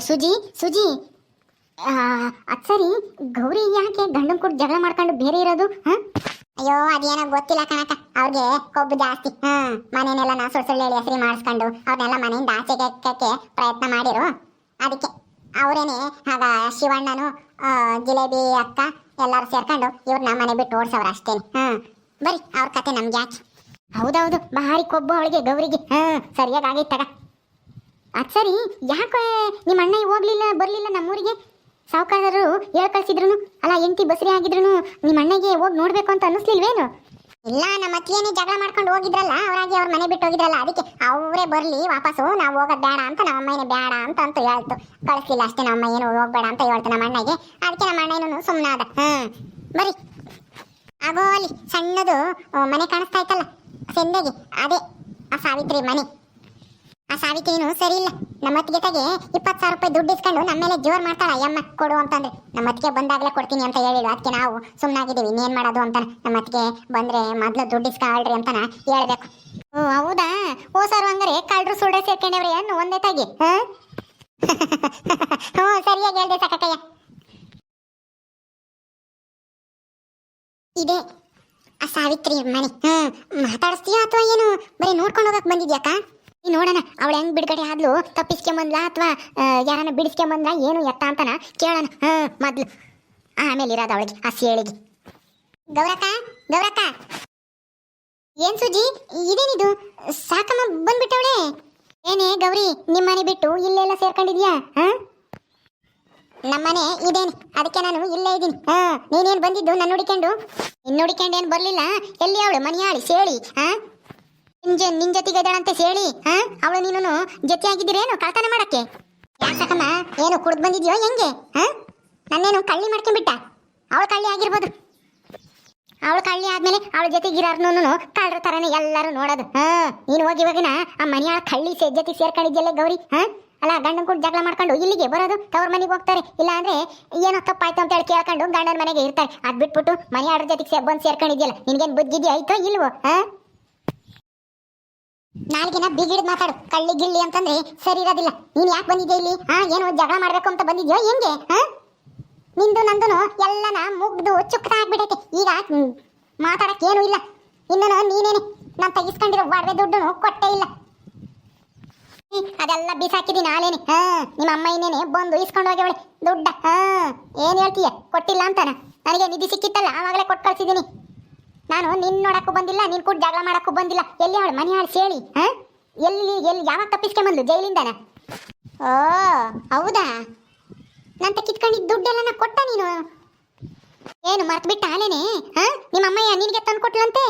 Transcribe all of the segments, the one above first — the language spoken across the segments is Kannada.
ಸುಜಿ ಸುಜಿ. ಅದ್ ಸರಿ. ಗೌರಿ ಯಾಕೆ ಗಂಡನ ಕೂಡ ಜಗಳ ಮಾಡ್ಕೊಂಡು ಬೇರೆ ಇರೋದು, ಹ? ಅಯ್ಯೋ, ಅದೇನೋ ಗೊತ್ತಿಲ್ಲ ಕಣಕ ಅವ್ರಿಗೆ ಕೊಬ್ಬು ಜಾಸ್ತಿ ಹ್ಮ್ ಮನೇನೆಲ್ಲ ನಾ ಸುಳ್ಳು ಸುಳ್ಳು ಹೇಳಿ ಹೆಸರಿ ಮಾಡಿಸ್ಕೊಂಡು ಅವ್ರನ್ನೆಲ್ಲ ಮನೆಯಿಂದ ಆಚೆಗೆ ಪ್ರಯತ್ನ ಮಾಡಿರು. ಅದಕ್ಕೆ ಅವರೇನೆ, ಆಗ ಶಿವಣ್ಣನು ಜಿಲೇಬಿ ಅಕ್ಕ ಎಲ್ಲರೂ ಸೇರ್ಕೊಂಡು ಇವ್ರನ್ನ ಮನೆ ಬಿಟ್ಟು ಓಡಿಸೋರು ಅಷ್ಟೇನೆ ಹ್ಮ್ ಬರೀ ಅವ್ರ ಕತೆ ನಮ್ಗೆ ಯಾಕೆ? ಹೌದೌದು, ಭಾರಿ ಕೊಬ್ಬು ಅವಳಿಗೆ ಗೌರಿಗೆ, ಹಾ? ಸರಿಯಾಗಿ ಆಗೈತ್ ತಗ. ಅದ್ ಸರಿ, ಯಾಕೆ ನಿಮ್ಮ ಅಣ್ಣ ಹೋಗ್ಲಿಲ್ಲ, ಬರಲಿಲ್ಲ ನಮ್ಮೂರಿಗೆ? ಸಾವುಕಾರರು ಹೇಳ್ ಕಳ್ಸಿದ್ರು ಅಲ್ಲ ಎಂಟಿ ಬಸರಿ ಆಗಿದ್ರು ನಿಮ್ಮ ಅಣ್ಣಗೆ ಹೋಗಿ ನೋಡಬೇಕು ಅಂತ ಅನ್ನಿಸ್ಲಿಲ್ವೇನು? ಇಲ್ಲ, ನಮ್ಮ ಅತ್ತಿಯೇನೆ ಜಗಳ ಮಾಡ್ಕೊಂಡು ಹೋಗಿದ್ರಲ್ಲ, ಅವರಾಗಿ ಅವ್ರ ಮನೆ ಬಿಟ್ಟು ಹೋಗಿದ್ರಲ್ಲ, ಅದಕ್ಕೆ ಅವರೇ ಬರಲಿ, ವಾಪಸ್ಸು ನಾವು ಹೋಗೋದು ಬೇಡ ಅಂತ ನಮ್ಮ ಅಮ್ಮನೇ ಬೇಡ ಅಂತ ಅಂತ ಹೇಳ್ತು. ಕಳಿಸ್ಲಿಲ್ಲ ಅಷ್ಟೇ ನಮ್ಮ ಏನು ಹೋಗ್ಬೇಡ ಅಂತ ಹೇಳ್ತು ನಮ್ಮ ಅಣ್ಣಗೆ. ಅದಕ್ಕೆ ನಮ್ಮ ಅಣ್ಣನೂ ಸುಮ್ಮನಾದ ಹ್ಮ್ ಬರಿ ಆಗೋ ಅಲ್ಲಿ ಸಣ್ಣದು ಮನೆ ಕಾಣಿಸ್ತಾ ಇತ್ತಲ್ಲ ಅದೇ, ಆ ಸಾವಿತ್ರಿ ಮನೆ. ಆ ಸಾವಿತ್ರಿನು ಸರಿ ಇಲ್ಲ. ನಮ್ಮ ಅತ್ತಿಗೆ ತಗೆ ಇಪ್ಪತ್ತು ಸಾವಿರ ರೂಪಾಯಿ ದುಡ್ಡು ಇಸ್ಕೊಂಡು ನಮ್ಮ ಮೇಲೆ ಜೋರ್ ಮಾಡ್ತಾಳ. ಅಮ್ಮ ಕೊಡು ಅಂತಂದ್ರೆ. ನಮ್ಮ ಅತ್ತಿಗೆ ಬಂದಾಗಲೇ ಕೊಡ್ತೀನಿ ಅಂತ ಹೇಳಿದ್ರು ಅದಕ್ಕೆ ನಾವು ಸುಮ್ಮನಾಗಿದ್ದೀವಿ ಇನ್ನೇನು ಮಾಡೋದು ಅಂತ ನಮ್ಮ ಅತ್ತಿಗೆ ಬಂದ್ರೆ ಮೊದಲು ದುಡ್ಡು ಇಸ್ಕೊಳ್ರಿ ಅಂತಾನ ಹೇಳಬೇಕು. ಓ, ಹೌದಾ? ಓ, ಸರ್ ಹಂಗಾರೆ ಕಳ್ಳರು ಸುಳ್ಳೆ ಸೇರ್ಕೊಂಡವ್ರೆ ಏನು ಒಂದೇ ತಾಗಿ, ಹಾಂ? ಹ್ಞೂ ಸರಿಯಾಗಿ ಹೇಳ್ದೆ ಸಕಕ್ಕಯ್ಯ. ಇದೆ. ಆ ಸಾವಿತ್ರಿ ಮನೆ ಹ್ಞೂ ಮಾತಾಡಿಸ್ತೀಯಾ ಅಥವಾ ಏನು? ಬರೀ ನೋಡ್ಕೊಂಡು ಹೋಗಕ್ಕೆ ಬಂದಿದ್ಯಾಕ ಈ ನೋಡೋಣ, ಅವಳು ಹೆಂಗ್ ಬಿಡುಗಡೆ ಆದ್ಲು? ತಪ್ಪಿಸ್ಕೊಂಬಂದ್ಲಾ ಅಥವಾ ಯಾರನ್ನ ಬಿಡಿಸ್ಕೊಂಬಂದ್ಲಾ? ಏನು ಎತ್ತ ಅಂತನ? ಕೇಳೋಣ. ಹ್ಮ್ ಮೊದ್ಲು. ಆಮೇಲೆ ಇರೋದು ಅವಳಿಗೆ, ಆ ಸೇಳಿಗೆ. ಗೌರಕ್ಕ ಗೌರಕ್ಕ. ಏನ್ ಸುಜಿ? ಇದೇನಿದು? ಸಾಕಮ್ಮ ಬಂದ್ಬಿಟ್ಟವಳೆ? ಏನೇ ಗೌರಿ, ನಿಮ್ಮನೆ ಬಿಟ್ಟು ಇಲ್ಲೆಲ್ಲ ಸೇರ್ಕೊಂಡಿದ್ಯಾ? ಹಾ? ನಮ್ಮನೆ ಇದೇನು. ಅದಕ್ಕೆ ನಾನು ಇಲ್ಲೇ ಇದ್ದೀನಿ. ಹಾ, ನೀನೇನು ಬಂದಿದ್ದು ನನ್ನ ಹುಡಿಕೊಂಡು ನಿನ್ನ ಹುಡಿಕೊಂಡು ಏನ್ ಬರ್ಲಿಲ್ಲ? ಎಲ್ಲಿ ಅವಳು? ಮನೆಯಾಳಿ, ಸೇಳಿ, ಹಾ? ಜೊ- ನಿನ್ ಜೊತೆಗೆ ಇದ್ದಾಳಂತೆ ಹಾ? ಅವಳು ನೀನು ಜೊತೆ ಆಗಿದ್ದೀರೇನು? ಕಳ್ತನ ಮಾಡಕ್ಕೆ? ಯಾಕಮ್ಮ ಏನು, ಕುಡ್ದು ಬಂದಿದ್ಯೋ ಹೆಂಗೆ? ಹಾ? ನನ್ನೇನು ಕಳ್ಳಿ ಮಾಡ್ಕೊಂಡ್ಬಿಟ್ಟ? ಅವಳು ಕಳ್ಳಿ ಆಗಿರ್ಬೋದು. ಅವಳು ಕಳ್ಳಿ ಆದ್ಮೇಲೆ ಅವಳ ಜೊತೆಗೆ ಕಳ್ಳರ ತರನೇ ಎಲ್ಲರೂ ನೋಡೋದು. ಹಾ, ನೀನು ಹೋಗಿ ಇವಾಗಿನ ಆ ಮನೆಯಾಳ ಕಳ್ಳಿ ಸೇ, ಜೊತೆ ಸೇರ್ಕೊಂಡಿದ್ಯಲ್ಲ ಗೌರಿ, ಹಾ? ಅಲ್ಲ, ಗಂಡನ ಕೂಡ ಜಗಳ ಮಾಡ್ಕೊಂಡು ಇಲ್ಲಿಗೆ ಬರೋದು, ತವ್ರ ಮನೆಗೆ ಹೋಗ್ತಾರೆ. ಇಲ್ಲ ಅಂದ್ರೆ ಏನೋ ತಪ್ಪಾಯ್ತು ಅಂತ ಹೇಳಿ ಕೇಳ್ಕೊಂಡು ಗಂಡನ ಮನೆಗೆ ಇರ್ತಾರೆ. ಅದ್ ಬಿಟ್ಬಿಟ್ಟು ಮನೆಯಾಳ ಜೊತೆಗೆ ಸೇ, ಬಂದು ಸೇರ್ಕೊಂಡಿದ್ಯಲ್ಲ, ನಿನ್ಗೇನು ಬುದ್ಧಿದ್ಯಾ ಆಯ್ತೋ ಇಲ್ವೋ, ಹಾ? ನಾಲ್ಗಿನ ಬಿಗಿಡ್ ಮಾತಾಡು. ಕಳ್ಳಿ ಗಿಳ್ಳಿ ಅಂತಂದ್ರೆ ಸರಿ ಇರೋದಿಲ್ಲ. ನೀನ್ ಯಾಕೆ ಬಂದಿದ್ಯಾ ಇಲ್ಲಿ? ಹಾ ಏನು ಜಗಳ ಮಾಡ್ಬೇಕು ಅಂತ ಬಂದಿದ್ಯೋ? ಹೆಂಗೆ? ಹಾ ನಿಂದು ನಂದುನು ಎಲ್ಲನ ಮುಗ್ದು ಚುಕ್ತ ಆಗ್ಬಿಡೈತೆ ಈಗ ಹ್ಮ್, ಮಾತಾಡಕ್ ಏನು ಇಲ್ಲ. ಇನ್ನೂ ನೀನೇನೆ? ನಾನು ತೆಗಿಸ್ಕೊಂಡಿರೋ ಒಡವೆ ದುಡ್ಡು ಕೊಟ್ಟೇ ಇಲ್ಲ. ಅದೆಲ್ಲ ಬೀಸಾಕಿದೀನಿ ಆಲೇನೆ ಹಾ ನಿಮ್ಮ ಅಮ್ಮ ಇನ್ನೇನೆ ಬಂದು ಇಸ್ಕೊಂಡು ಹೋಗ್ಯವಳೆ. ದುಡ್ಡ ಹಾ ಏನ್ ಹೇಳ್ತೀಯ? ಕೊಟ್ಟಿಲ್ಲ ಅಂತಾನ? ನನಗೆ ನಿಧಿ ಸಿಕ್ಕಿತ್ತಲ್ಲ ಆವಾಗಲೇ ಕೊಟ್ಟು ಕಳ್ಸಿದೀನಿ ನಾನು ನಿನ್ನ ನೋಡಕ್ಕೂ ಬಂದಿಲ್ಲ, ನಿನ್ ಕೂಡ ಜಗಳ ಮಾಡಕ್ಕೂ ಬಂದಿಲ್ಲ. ಎಲ್ಲಿ ಅವಳು? ಮನೆ ಹಾಳು ಸೇಳಿ, ಹಾ? ಎಲ್ಲಿ ಎಲ್ಲಿ, ಯಾವಾಗ ತಪ್ಪಿಸ್ಕೊಂಬಂದ್ಲು ಜೈಲಿಂದನ? ಓ, ಹೌದಾ? ನಂತ ಕಿತ್ಕೊಂಡಿದ್ದ ದುಡ್ಡೆಲ್ಲ ಕೊಟ್ಟ ನೀನು? ಏನು, ಮರ್ತು ಬಿಟ್ಟ ಆಲೇನೆ ಹಾ? ನಿಮ್ಮ ಅಮ್ಮಯ್ಯ ನಿನಗೆ ತಂದು ಕೊಟ್ಲಂತೆ?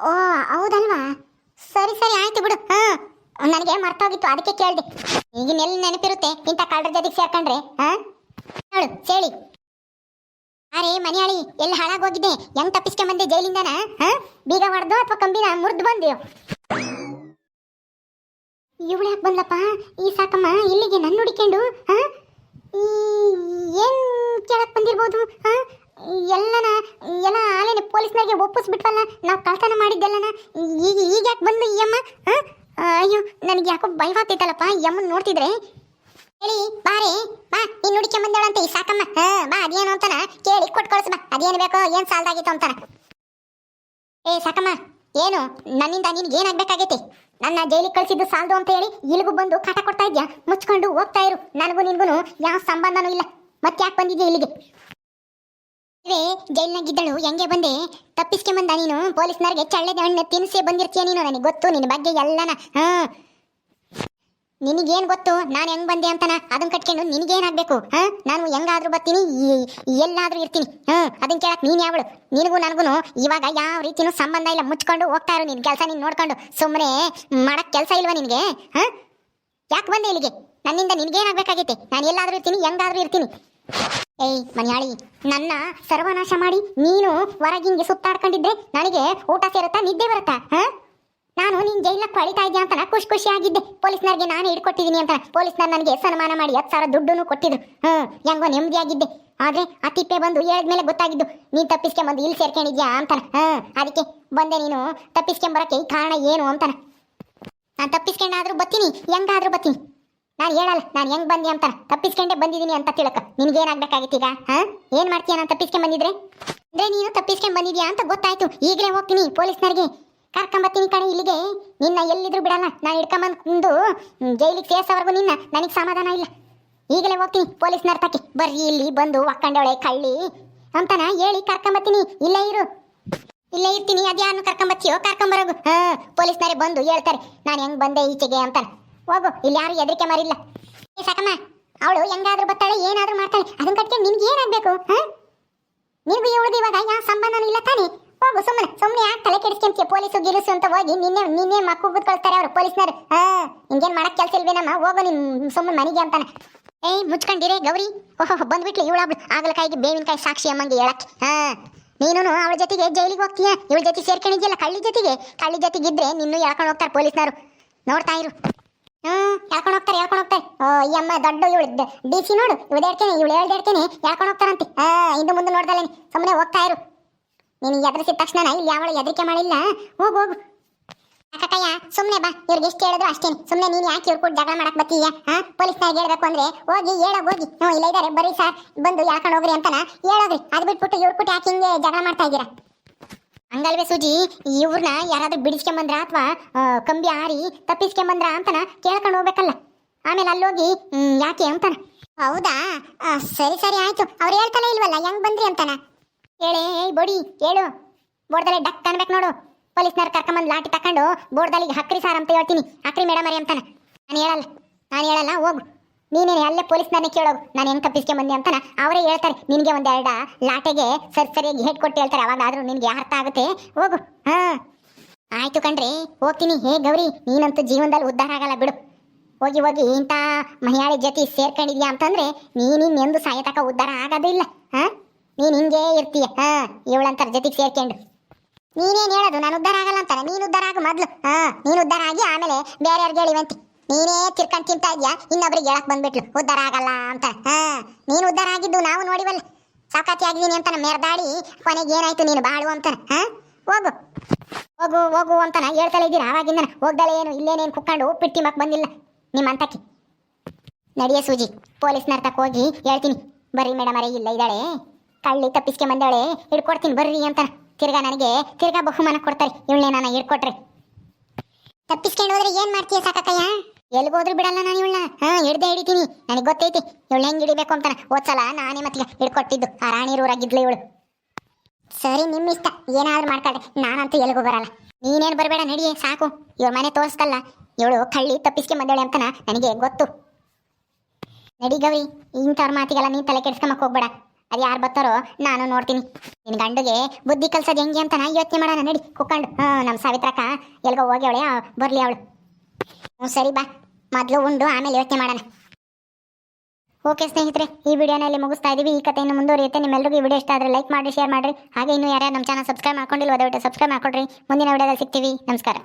ಓ, ಹೌದಲ್ವಾ? ಸರಿ ಸರಿ, ಆಯ್ತು ಬಿಡು, ಹಾ? ನನಗೆ ಮರ್ತೋಗಿತ್ತು, ಅದಕ್ಕೆ ಕೇಳ್ದೆ. ಈಗಿನ ಎಲ್ಲಿ ನೆನಪಿರುತ್ತೆ ಇಂಥ ಕಳ್ಳರ ಜೊತೆಗೆ ಸೇರ್ಕೊಂಡ್ರೆ, ಹಾ? ಹೇಳು ಸೇಳಿ. ಅರೆ ಮನೆಯಾಳಿ, ಎಲ್ಲಿ ಹಾಳಾಗೋಗಿದ್ದೆ ಹೆಂಗ್ ತಪ್ಪಿಸ್ಕೊಂಬಂದೆ ಜೈಲಿಂದನ? ಹಾ? ಬೀಗ ಹೊಡೆದು ಅಥವಾ ಕಂಬಿನ ಮುರಿದು ಬಂದೆವು ಇವಳು ಯಾಕೆ ಬಂದಪ್ಪ ಈ ಸಾಕಮ್ಮ ಇಲ್ಲಿಗೆ ನನ್ನ ಹುಡಿಕೊಂಡು ಏನ್ ಕೇಳಕ್ ಬಂದಿರ್ಬೋದು ಎಲ್ಲನ, ಎಲ್ಲ ಆಲೇನೆ ಪೊಲೀಸ್ನಾಗೆ ಒಪ್ಪಿಸ್ಬಿಟ್ವಲ್ಲ, ನಾವು ಕಳ್ತನ ಮಾಡಿದ್ದೆಲ್ಲನ? ಈಗ ಈಗ ಯಾಕೆ ಬಂದು ಈ ಅಮ್ಮ ಅಯ್ಯೋ, ನನಗೆ ಯಾಕೋ ಭಯವಾಗ್ತೈತಲ್ಲಪ್ಪ ಈ ಅಮ್ಮನ್ ನೋಡ್ತಿದ್ರೆ? ಹೇಳಿ ಬಾರೆ ಬಾ, ನೀನ್ ನುಡಿಕೆ ಈ ಸಾಕಮ್ಮ. ಬಾ ಅಂತಾನ? ಕೇಳಿ ಕೊಟ್ಟು ಬಾ. ಅದೇನು ಬೇಕೋ ಅಂತಾನ. ಏ, ಸಾಕಮ್ಮ, ಏನು? ನನ್ನಿಂದ ನಿನ್ಗೆ ಏನಾಗ್ಬೇಕಾಗೈತಿ ನನ್ನ ಜೈಲಿಗೆ ಕಳ್ಸಿದ್ದು ಸಾಲದು ಅಂತ ಹೇಳಿ ಇಲ್ಲಿಗೂ ಬಂದು ಕಾಟ ಕೊಡ್ತಾ ಇದ್ಯಾ? ಮುಚ್ಕೊಂಡು ಹೋಗ್ತಾ ಇರು. ನನಗೂ ನಿನ್ಗೂ ಯಾವ ಸಂಬಂಧನೂ ಇಲ್ಲ. ಮತ್ತೆ ಯಾಕೆ ಬಂದಿದ್ಯಾ ಇಲ್ಲಿಗೆ? ಇವೇ, ಜೈಲ್ನಾಗಿದ್ದಳು, ಹೆಂಗೆ ಬಂದೆ? ತಪ್ಪಿಸ್ಕೆ ಬಂದ ನೀನು? ಪೊಲೀಸ್ನವ್ರಿಗೆ ಚಳ್ಳೆದ ಹಣ್ಣು ತಿನ್ಸೇ ಬಂದಿರ್ತೀಯ ನೀನು ನನಗೆ ಗೊತ್ತು? ನಿನ್ನ ಬಗ್ಗೆ ಎಲ್ಲನ, ಹಾ. ನಿನಗೇನ್ ಗೊತ್ತು? ನಾನು ಹೆಂಗ್ ಬಂದೆ ಅಂತನ? ಅದನ್ನ ಕಟ್ಕೊಂಡು ನಿನಗೇನಾಗ್ಬೇಕು? ಹಾ? ನಾನು ಹೆಂಗಾದ್ರೂ ಬರ್ತೀನಿ ಎಲ್ಲಾದ್ರೂ ಇರ್ತೀನಿ. ಹ್ಮ್ ಅದನ್ನ ಕೇಳಕ್ ನೀನ್ ಯಾವಳು? ನಿನಗೂ ನನಗೂ ಇವಾಗ ಯಾವ ರೀತಿನೂ ಸಂಬಂಧ ಇಲ್ಲ. ಮುಚ್ಕೊಂಡು ಹೋಗ್ತಾ ಇರೋ ನಿನ್ ಕೆಲಸ ನೀನ್ ನೋಡ್ಕೊಂಡು. ಸುಮ್ಮನೆ ಮಾಡಕ್ ಕೆಲಸ ಇಲ್ವಾ ನಿನಗೆ? ಹಾ? ಯಾಕೆ ಬಂದೆ ಇಲ್ಲಿಗೆ? ನನ್ನಿಂದ ನಿನಗೇನಾಗ್ಬೇಕಾಗೈತೆ? ನಾನು ಎಲ್ಲಾದ್ರೂ ಇರ್ತೀನಿ, ಹೆಂಗಾದ್ರೂ ಇರ್ತೀನಿ. ಏಯ್, ಮನೆಯಾಳಿ, ನನ್ನ ಸರ್ವನಾಶ ಮಾಡಿ ನೀನು ಹೊರಗಿಂಗೆ ಸುತ್ತಾಡ್ಕೊಂಡಿದ್ರೆ ನನಗೆ ಊಟ ಸೇರುತ್ತಾ ನಿದ್ದೆ ಬರುತ್ತಾ? ಹಾ? ನಾನು ನಿನ್ ಜೈಲ ಕಳಿತಾ ಇದ್ಯಾ ಅಂತ ಖುಷಿ ಖುಷಿಯಾಗಿದ್ದೆ ಪೊಲೀಸ್ನವ್ರಿಗೆ ನಾನು ಹಿಡ್ಕೊಟ್ಟಿದ್ದೀನಿ ಅಂತ. ಪೊಲೀಸ್ನವ್ರು ನನಗೆ ಸನ್ಮಾನ ಮಾಡಿ ಹತ್ತು ಸಾವಿರ ದುಡ್ಡು ಕೊಟ್ಟಿದ್ರು. ಹ್ಮ್, ಹೆಂಗೋ ನೆಮ್ಮದಿಯಾಗಿದ್ದೆ ಆದ್ರೆ ಆ ತಿಪ್ಪೆ ಬಂದು ಹೇಳಿದ್ಮೇಲೆ ಗೊತ್ತಾಗಿದ್ದು, ನೀನ್ ತಪ್ಪಿಸ್ಕೊಂಬಂದು ಇಲ್ಲಿ ಸೇರ್ಕೊಂಡಿದ್ಯಾ ಅಂತಾನ ಹ್ಮ್, ಅದಕ್ಕೆ ಬಂದೆ ನೀನು ತಪ್ಪಿಸ್ಕೊಂಬರಕ್ಕೆ ಈ ಕಾರಣ ಏನು ಅಂತಾನ ನಾನು ತಪ್ಪಿಸ್ಕೊಂಡಾದ್ರೂ ಬತ್ತೀನಿ ಹೆಂಗಾದ್ರೂ ಬತ್ತೀನಿ ನಾನು ಹೇಳಲ್ಲ, ನಾನು ಹೆಂಗ್ ಬಂದಿ ಅಂತ ತಪ್ಪಿಸ್ಕೊಂಡೆ ಬಂದಿದ್ದೀನಿ ಅಂತ ತಿಳಕ. ನಿನ್ಗೇನಾಗ್ಬೇಕಾಗಿತ್ತು ಈಗ? ಹಾಂ, ಏನ್ ಮಾಡ್ತೀಯ ನಾನು ತಪ್ಪಿಸ್ಕೊಂಡ್ ಬಂದಿದ್ರೆ? ಅಂದ್ರೆ ನೀನು ತಪ್ಪಿಸ್ಕೊಂಡ್ ಬಂದಿದ್ಯಾ ಅಂತ ಗೊತ್ತಾಯ್ತು. ಈಗಲೇ ಹೋಗ್ತೀನಿ ಪೊಲೀಸ್ನವ್ರಿಗೆ. ಕರ್ಕೊಂಬತ್ತೀನಿ ಕಣೆ ಇಲ್ಲಿಗೆ. ನಿನ್ನ ಎಲ್ಲಿದ್ರು ಬಿಡಲ್ಲ. ನಾನು ಹಿಡ್ಕೊಂಬಂದು ಜೈಲಿಗೆ ಸೇರ್ಸೋವರೆಗೂ ನಿನ್ನ ನನಗೆ ಸಮಾಧಾನ ಇಲ್ಲ. ಈಗಲೇ ಹೋಗ್ತೀನಿ ಪೊಲೀಸ್ನವ್ರ ತಕ್ಕೆ ಬರ್ರಿ ಇಲ್ಲಿ, ಬಂದು ಒಕ್ಕಂಡವಳೆ, ಕಳ್ಳಿ. ಅಂತನ ಹೇಳಿ ಕರ್ಕೊಂಬತ್ತೀನಿ. ಇಲ್ಲೇ ಇರು. ಇಲ್ಲೇ ಇರ್ತೀನಿ. ಅದ್ಯಾನು ಕರ್ಕೊಂಬತ್ತೀಯೋ? ಕರ್ಕೊಂಬರೋಗು. ಹಾ, ಪೊಲೀಸ್ನವರೇ ಬಂದು ಹೇಳ್ತಾರೆ. ನಾನು ಹೆಂಗ್ ಬಂದೆ ಈಚೆಗೆ ಅಂತ. ಹೋಗು, ಇಲ್ಲಿ ಯಾರು ಹೆದರಿಕೆ ಮಾರಿಲ್ಲ. ಏ, ಸಾಕಮ್ಮ. ಅವಳು ಹೆಂಗಾದ್ರೂ ಬರ್ತಾಳೆ, ಏನಾದ್ರೂ ಮಾಡ್ತಾಳೆ. ಅದನ್ನ ಕಟ್ಕೊಂಡು ನಿನ್ಗೆ ಏನಾಗ್ಬೇಕು, ಹಾ? ನಿನ್ಗೂ ಇವಳಿಗೆ ಇವಾಗ ಯಾವ ಸಂಬಂಧನೂ ಇಲ್ಲ ತಾನೇ? ಹೋಗು ಸುಮ್ಮನೆ. ಸುಮ್ಮನೆ ಯಾಕೆ ತಲೆ ಕೆಡಿಸ್ಕೊಂತೀಯ? ಪೊಲೀಸು, ಗಿಲೀಸು ಅಂತ ಹೋಗಿ ನಿನ್ನೆ ನಿನ್ನೆ ಮಕ್ಕು ಕೂತ್ಕೊಳ್ತಾರೆ ಅವ್ರು ಪೊಲೀಸ್ನರು ಹಾ, ಹಿಂಗೇನ್ ಮಾಡಕ್ಕೆ ಕೆಲಸ ಇಲ್ವೇನಮ್ಮ ಹೋಗು ನಿನ್ ಸುಮ್ಮನೆ ಮನೆಗೆ ಅಂತಾನೆ. ಏಯ್, ಮುಚ್ಕೊಂಡಿರೇ ಗೌರಿ. ಓಹೋ ಬಂದ್ಬಿಟ್ಲಿ ಇವಳಾಬ್ಳು ಆಗಲಕಾಯಿಗೆ ಬೇವಿನಕಾಯಿ ಸಾಕ್ಷಿ ಅಮ್ಮಂಗೆ ಹೇಳಕ್ಕೆ. ಹಾ. ನೀನು ಅವಳ ಜೊತೆಗೆ ಜೈಲಿಗೆ ಹೋಗ್ತೀಯ? ಇವಳ ಜೊತೆ ಸೇರ್ಕೊಂಡಿದ್ಯಲ್ಲ ಕಳ್ಳಿ ಜೊತೆಗೆ? ಕಳ್ಳಿ ಜೊತೆಗಿದ್ರೆ ನಿನ್ನೂ ಎಳ್ಕೊಂಡು ಹೋಗ್ತಾರೆ ಪೊಲೀಸ್ನವರು. ನೋಡ್ತಾ ಇರು. ಹ್ಞೂ, ಎಳ್ಕೊಂಡು ಹೋಗ್ತಾರೆ ಎಳ್ಕೊಂಡು ಹೋಗ್ತಾರೆ. ಓ, ಈ ಅಮ್ಮ ದೊಡ್ಡ ಇವಳು. ಡಿ ಸಿ ನೋಡು. ಇವಳು ಹೇಳ್ತೇನೆ, ಇವಳು ಹೇಳ್ದೇಳ್ತೇನೆ ಎಳ್ಕೊಂಡು ಹೋಗ್ತಾರಂತೆ. ಹಾ, ಇನ್ನು ಮುಂದೆ ನೋಡ್ದಲ್ಲ ಸುಮ್ಮನೆ ಹೋಗ್ತಾ ಇರು. ನಿನಗೆ ಎದುರಿಸಿದ ತಕ್ಷಣ ಇಲ್ಲಿ ಯಾವಳು ಹೆದರಿಕೆ ಮಾಡಿಲ್ಲ? ಹೋಗು ಹೋಗು. ಅಕ್ಕಯ್ಯ ಸುಮ್ಮನೆ ಬಾ. ಇವ್ರಿಗೆ ಎಷ್ಟು ಹೇಳಿದ್ರು ಅಷ್ಟೇನೆ. ಸುಮ್ಮನೆ ನೀನು ಯಾಕೆ ಇವ್ರು ಕೂಡ ಜಗಳ ಮಾಡಕ್ ಬತ್ತೀಯ ಹಾ ಪೊಲೀಸ್ನಾಗ ಹೇಳ್ಬೇಕು ಅಂದ್ರೆ ಹೋಗಿ ಹೇಳ ಹೋಗಿ. ಹ್ಞೂ, ಇಲ್ಲ ಇದಾರೆ. ಬರೀ ಸರ್. ಬಂದು ಯಾಕೊಂಡು ಹೋಗ್ರಿ ಅಂತನ ಹೇಳೋಗ್ರಿ. ಅದು ಬಿಟ್ಬಿಟ್ಟು ಇವ್ರು ಕೂಡ ಯಾಕೆ ಹಿಂಗೆ ಜಗಳ ಮಾಡ್ತಾ ಇದ್ದೀರಾ? ಹಂಗಲ್ವೇ ಸೂಜಿ? ಇವ್ರನ್ನ ಯಾರಾದ್ರೂ ಬಿಡಿಸ್ಕೊಂಬಂದ್ರ ಅಥವಾ ಕಂಬಿ ಆರಿ ತಪ್ಪಿಸ್ಕೊಂಬಂದ್ರ ಅಂತನ ಕೇಳ್ಕೊಂಡು ಹೋಗ್ಬೇಕಲ್ಲ. ಆಮೇಲೆ ಅಲ್ಲೋಗಿ ಯಾಕೆ ಅಂತಾನ. ಹೌದಾ? ಸರಿ ಸರಿ, ಆಯ್ತು. ಅವ್ರು ಹೇಳ್ತಾನೆ ಇಲ್ವಲ್ಲ? ಹೆಂಗ್ ಬಂದ್ರಿ ಅಂತಾನ? ಹೇಳೇ ಬೋಡಿ, ಹೇಳು. ಬೋರ್ಡ್ದಲ್ಲಿ ಡಕ್ ಅನ್ಬೇಕು ನೋಡು. ಪೊಲೀಸ್ನವ್ರು ಕರ್ಕೊಂಬಂದು ಲಾಟಿ ತಕೊಂಡು ಬೋರ್ಡ್ದಲ್ಲಿ ಹಕ್ರಿ ಸಾರ್ ಅಂತ ಹೇಳ್ತೀನಿ. ಹಕ್ರಿ ಮೇಡಮ್ ಅರಿ ಅಂತಾನೆ. ನಾನು ಹೇಳಲ್ಲ ನಾನು ಹೇಳಲ್ಲ, ಹೋಗು. ನೀನೇನು ಅಲ್ಲೇ ಪೊಲೀಸ್ನವ್ರನ್ನೇ ಕೇಳೋಗು. ನಾನು ಹೆಂಗೆ ತಪ್ಪಿಸ್ಕೆ ಬಂದೆ ಅಂತಾನ? ಅವರೇ ಹೇಳ್ತಾರೆ, ನಿನಗೆ ಒಂದೆರಡ ಲಾಟೆಗೆ ಸರಿ ಸರಿಯಾಗಿ ಹೇಟ್ ಕೊಟ್ಟು ಹೇಳ್ತಾರೆ. ಅವಾಗಾದ್ರೂ ನಿನಗೆ ಅರ್ಥ ಆಗುತ್ತೆ. ಹೋಗು. ಹಾಂ. ಆಯಿತು ಕಣ್ರಿ, ಹೋಗ್ತೀನಿ. ಹೇ ಗೌರಿ, ನೀನಂತೂ ಜೀವನದಲ್ಲಿ ಉದ್ಧಾರ ಆಗಲ್ಲ ಬಿಡು. ಹೋಗಿ ಹೋಗಿ, ಇಂಥ ಮಹಿಳೆ ಜೊತೆ ಸೇರ್ಕೊಂಡಿದ್ಯಾ ಅಂತಂದ್ರೆ ನೀನಿನ್ನೆಂದು ಸಾಯತಕ ಉದ್ಧಾರ ಆಗೋದಿಲ್ಲ ಹಾ? ನೀನ್ ಹಿಂಗೇ ಇರ್ತೀಯ? ಹಾ, ಇವಳಂತರ ಜೊತೆಗೆ ಸೇರ್ಕೊಂಡು. ನೀನೇನ್ ಹೇಳೋದು? ನಾನು ಉದ್ಧಾರ ಆಗಲ್ಲ ಅಂತಾನೆ. ನೀನು ಉದ್ಧಾರ ಆಗು ಮೊದ್ಲು. ಹಾ, ನೀನು ಉದ್ಧಾರ ಆಗಿ ಆಮೇಲೆ ಬೇರೆ ಯಾರಿಗೆ ಹೇಳಿವಂತಿ ನೀನೇ ತಿರ್ಕೊಂಡ್ ತಿಂತಾ ಇದೆಯಾ? ಇನ್ನೊಬ್ರಿಗೆ ಹೇಳಕ್ ಬಂದ್ಬಿಟ್ಲು. ಉದ್ಧಾರ ಆಗಲ್ಲ ಅಂತ. ಹಾ, ನೀನು ಉದ್ಧಾರ ಆಗಿದ್ದು ನಾವು ನೋಡಿವಲ್ಲ. ಸಾಕಾತಿ ಆಗಿದ್ದೀನಿ ಅಂತಾನೆ ಮೆರ್ದಾಡಿ ಕೊನೆಗೆ ಏನಾಯ್ತು ನೀನು ಬಾಳು ಅಂತಾನೆ. ಹಾ, ಹೋಗು. ಹೋಗು ಹೋಗು ಅಂತಾನ. ಹೇಳ್ತಲೇ ಇದ್ದೀರಾ? ಆವಾಗಿಂದ ಹೋಗ್ದಲೇ ಏನು? ಇಲ್ಲೇನೇನು ಕುಕ್ಕಂಡು ಪಿಟ್ಟಿ ಮಕ್ ಬಂದಿಲ್ಲ. ನಿಮ್ಮ ಅಂತಕ್ಕೆ. ನಡಿಯ ಸೂಜಿ. ಪೊಲೀಸ್ನರ್ತಕ್ಕೆ ಹೋಗಿ ಹೇಳ್ತೀನಿ. ಬರ್ರಿ ಮೇಡಮ್ ಅರೇ ಇಲ್ಲ ಇದ್ದಾಳೆ. ಕಳ್ಳಿ ತಪ್ಪಿಸ್ಕೆ ಬಂದಾಳೆ ಹಿಡ್ಕೊಡ್ತೀನಿ ಬರ್ರಿ ಅಂತ. ತಿರ್ಗಾ ನನಗೆ ತಿರ್ಗಾ ಬಹುಮಾನ ಕೊಡ್ತಾರೆ. ಇವಳನ್ನೇ ನಾನು ಹಿಡ್ಕೊಟ್ರೆ. ತಪ್ಪಿಸ್ಕೊಂಡು ಹೋದ್ರೆ ಏನ್ ಮಾಡ್ತೀಯ ಸಾಕಕ್ಕಯ್ಯ? ಎಲ್ಗೋದ್ರು ಬಿಡಲ್ಲ ನಾನು ಇವಳನ್ನ. ಹಾ ಹಿಡ್ದೆ ಹಿಡಿತೀನಿ. ನನಗೆ ಗೊತ್ತೈತಿ ಇವಳು ಹೆಂಗ್ ಹಿಡಿಬೇಕು ಅಂತಾನ ಓದ್ಸಲ ನಾನೇ ಮತ್ತೆ ಹಿಡ್ಕೊಟ್ಟಿದ್ದು. ಆ ರಾಣಿರೂರಾಗಿದ್ಲು ಇವಳು. ಸರಿ ನಿಮ್ಮ ಇಷ್ಟ ಏನಾದ್ರೂ ಮಾಡ್ಕೊಳ್ಳಿ ನಾನಂತೂ ಎಲ್ಲಿಗೂ ಬರಲ್ಲ. ನೀನೇನು ಬರಬೇಡ ನಡಿಯೇ ಸಾಕು. ಇವ್ರ ಮನೆ ತೋರಿಸ್ತಲ್ಲ ಇವಳು ಕಳ್ಳಿ ತಪ್ಪಿಸ್ಕೆ ಬಂದಳೆ ಅಂತನ ನನಗೆ ಗೊತ್ತು. ನಡಿ ಗೌರಿ ಇಂಥವ್ರ ಮಾತಿಗೆಲ್ಲ ನೀನು ತಲೆ ಕೆಡಿಸ್ಕೊಂಬಕ್ ಹೋಗ್ಬೇಡ. ಅದು ಯಾರು ಬರ್ತಾರೋ ನಾನು ನೋಡ್ತೀನಿ. ನಿನ್ ಗಂಡುಗೆ ಬುದ್ಧಿ ಕಲ್ಸೋದು ಹೆಂಗೆ ಅಂತ ನಾ ಯೋಚನೆ ಮಾಡೋಣ, ನಡಿ ಕುಕ್ಕೊಂಡು ಹ್ಞೂ ನಮ್ಮ ಸಾವಿತ್ರಕ್ಕ ಎಲ್ಗೋ ಹೋಗಿ ಅವಳೆ ಬರ್ಲಿ ಅವಳು. ಹ್ಞೂ ಸರಿ ಬಾ. ಮೊದಲು ಉಂಡು, ಆಮೇಲೆ ಯೋಚನೆ ಮಾಡೋಣ. ಓಕೆ ಸ್ನೇಹಿತರೆ, ಈ ವಿಡಿಯೋನಲ್ಲಿ ಮುಗಿಸ್ತಾ ಇದೀವಿ. ಈ ಕಥೆಯನ್ನು ಮುಂದುವರಿಯುತ್ತೆ. ನಿಮ್ಮೆಲ್ಲರಿಗೂ ಈ ವಿಡಿಯೋ ಇಷ್ಟ ಆದರೆ ಲೈಕ್ ಮಾಡಿ ಶೇರ್ ಮಾಡಿರಿ. ಹಾಗೆ ಇನ್ನೂ ಯಾರ್ಯಾರು ನಮ್ಮ ಚಾನಲ್ ಸಬ್ಸ್ಕ್ರೈಬ್ ಮಾಡ್ಕೊಂಡಿಲ್ಲ ದಯವಿಟ್ಟು ಸಬ್ಸ್ಕ್ರೈಬ್ ಮಾಡ್ಕೊಡ್ರಿ. ಮುಂದಿನ ವಿಡಿಯೋದಲ್ಲಿ ಸಿಗ್ತೀವಿ. ನಮಸ್ಕಾರ.